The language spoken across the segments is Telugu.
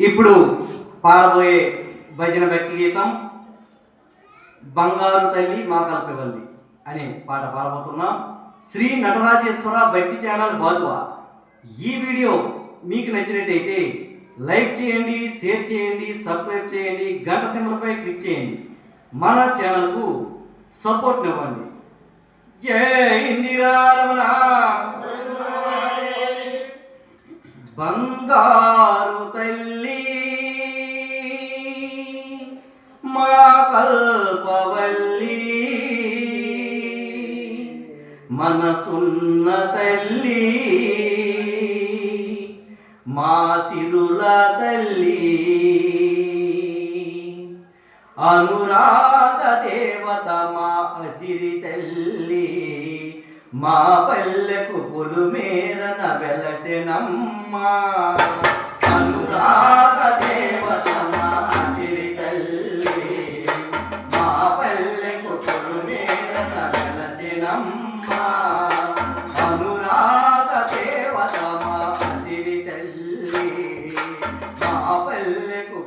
ఇప్పుడు పాడబోయే భజన భక్తి గీతం బంగారు తల్లి మా కల్పవల్లి అనే పాట పాడబోతున్నాం. శ్రీ నటరాజేశ్వర భక్తి ఛానల్ బాదువా ఈ వీడియో మీకు నచ్చినట్టయితే లైక్ చేయండి షేర్ చేయండి సబ్స్క్రైబ్ చేయండి గంట సింబలపై క్లిక్ చేయండి. మన ఛానల్కు సపోర్ట్ ఇవ్వండి. జై ఇందిరారమణ బంగారు మనసున్న తల్లి మా సిరుల తల్లి అనురాగ దేవత మా అసిరి తల్లి మా పల్లెకు పులు మేరన వెలసెనమ్మా. అనురాగ పల్లెకు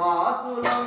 వాసులం